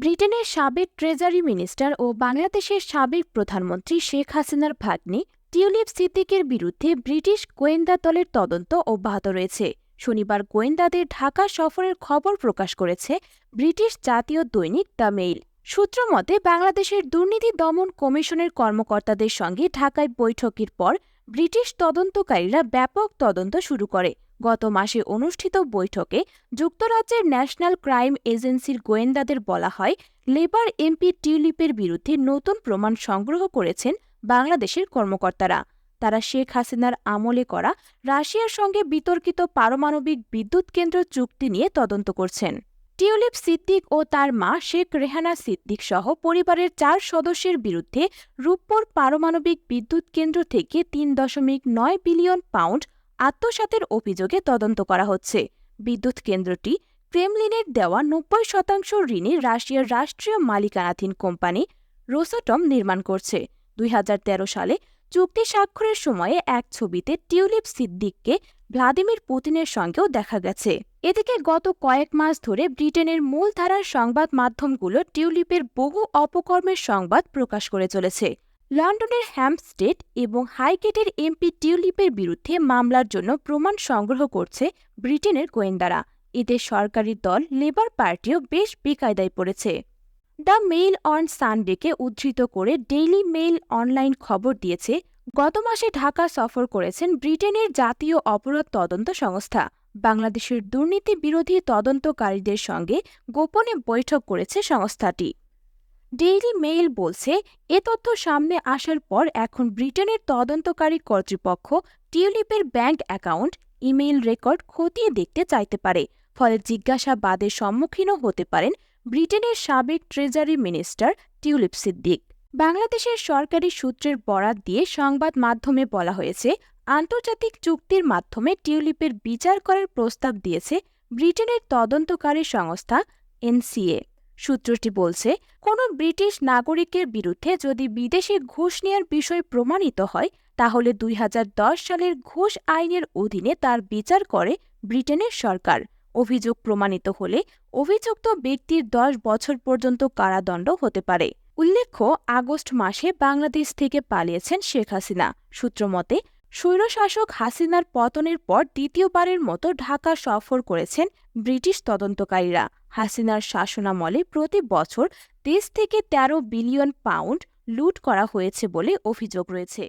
ব্রিটেনের সাবেক treasury minister ও বাংলাদেশের সাবেক প্রধানমন্ত্রী শেখ হাসিনার ভাগ্নি টিউলিপ সিদ্দিকের বিরুদ্ধে ব্রিটিশ গোয়েন্দা দলের তদন্ত অব্যাহত রয়েছে। শনিবার গোয়েন্দাদের ঢাকা সফরের খবর প্রকাশ করেছে ব্রিটিশ জাতীয় দৈনিক দ্য মেইল। সূত্র মতে, বাংলাদেশের দুর্নীতি দমন কমিশনের কর্মকর্তাদের সঙ্গে ঢাকায় বৈঠকের পর ব্রিটিশ তদন্তকারীরা ব্যাপক তদন্ত শুরু করে। গত মাসে অনুষ্ঠিত বৈঠকে যুক্তরাজ্যের ন্যাশনাল ক্রাইম এজেন্সির গোয়েন্দাদের বলা হয়, লেবার এমপি টিউলিপের বিরুদ্ধে নতুন প্রমাণ সংগ্রহ করেছেন বাংলাদেশের কর্মকর্তারা। তারা শেখ হাসিনার আমলে করা রাশিয়ার সঙ্গে বিতর্কিত পারমাণবিক বিদ্যুৎ কেন্দ্র চুক্তি নিয়ে তদন্ত করছেন। টিউলিপ সিদ্দিক ও তার মা শেখ রেহানা সিদ্দিক সহ পরিবারের চার সদস্যের বিরুদ্ধে রূপপুর পারমাণবিক বিদ্যুৎ কেন্দ্র থেকে তিন দশমিক নয় বিলিয়ন পাউন্ড আত্মসাতের অভিযোগে তদন্ত করা হচ্ছে। বিদ্যুৎ কেন্দ্রটি ক্রেমলিনের দেওয়া নব্বই শতাংশ ঋণে রাশিয়ার রাষ্ট্রীয় মালিকানাধীন কোম্পানি রোসাটম নির্মাণ করছে। দুই হাজার তেরো সালে চুক্তি স্বাক্ষরের সময়ে এক ছবিতে টিউলিপ সিদ্দিককে ভ্লাদিমির পুতিনের সঙ্গেও দেখা গেছে। এদিকে গত কয়েক মাস ধরে ব্রিটেনের মূলধারার সংবাদ মাধ্যমগুলো টিউলিপের বহু অপকর্মের সংবাদ প্রকাশ করে চলেছে। লন্ডনের হ্যাম্পস্টেড এবং হাইগেটের এমপি টিউলিপের বিরুদ্ধে মামলার জন্য প্রমাণ সংগ্রহ করছে ব্রিটেনের গোয়েন্দারা। এতে সরকারি দল, লেবার পার্টিও বেশ বেকায়দায় পড়েছে। দ্য মেইল অন সানডেকে উদ্ধৃত করে ডেইলি মেইল অনলাইন খবর দিয়েছে, গত মাসে ঢাকা সফর করেছেন ব্রিটেনের জাতীয় অপরাধ তদন্ত সংস্থা। বাংলাদেশের দুর্নীতি বিরোধী তদন্তকারীদের সঙ্গে গোপনে বৈঠক করেছে সংস্থাটি। ডেইলি মেইল বলছে, এ তথ্য সামনে আসার পর এখন ব্রিটেনের তদন্তকারী কর্তৃপক্ষ টিউলিপের ব্যাংক অ্যাকাউন্ট, ইমেইল রেকর্ড খতিয়ে দেখতে চাইতে পারে। ফলে জিজ্ঞাসাবাদের সম্মুখীনও হতে পারেন ব্রিটেনের সাবেক ট্রেজারি মিনিস্টার টিউলিপ সিদ্দিক। বাংলাদেশের সরকারি সূত্রের বরাত দিয়ে সংবাদ মাধ্যমে বলা হয়েছে, আন্তর্জাতিক চুক্তির মাধ্যমে টিউলিপের বিচার করার প্রস্তাব দিয়েছে ব্রিটেনের তদন্তকারী সংস্থা এনসিএ। সূত্রটি বলছে, কোনো ব্রিটিশ নাগরিকের বিরুদ্ধে যদি বিদেশে ঘুষ নেওয়ার বিষয় প্রমাণিত হয়, তাহলে দুই হাজার দশ সালের ঘুষ আইনের অধীনে তার বিচার করে ব্রিটেনের সরকার। অভিযোগ প্রমাণিত হলে অভিযুক্ত ব্যক্তির দশ বছর পর্যন্ত কারাদণ্ড হতে পারে। উল্লেখ্য, আগস্ট মাসে বাংলাদেশ থেকে পালিয়েছেন শেখ হাসিনা। সূত্রমতে স্বৈরশাসক হাসিনার পতনের পর দ্বিতীয়বারের মতো ঢাকা সফর করেছেন ব্রিটিশ তদন্তকারীরা। হাসিনার শাসনামলে প্রতি বছর দেশ থেকে ১৩ বিলিয়ন পাউন্ড লুট করা হয়েছে বলে অভিযোগ রয়েছে।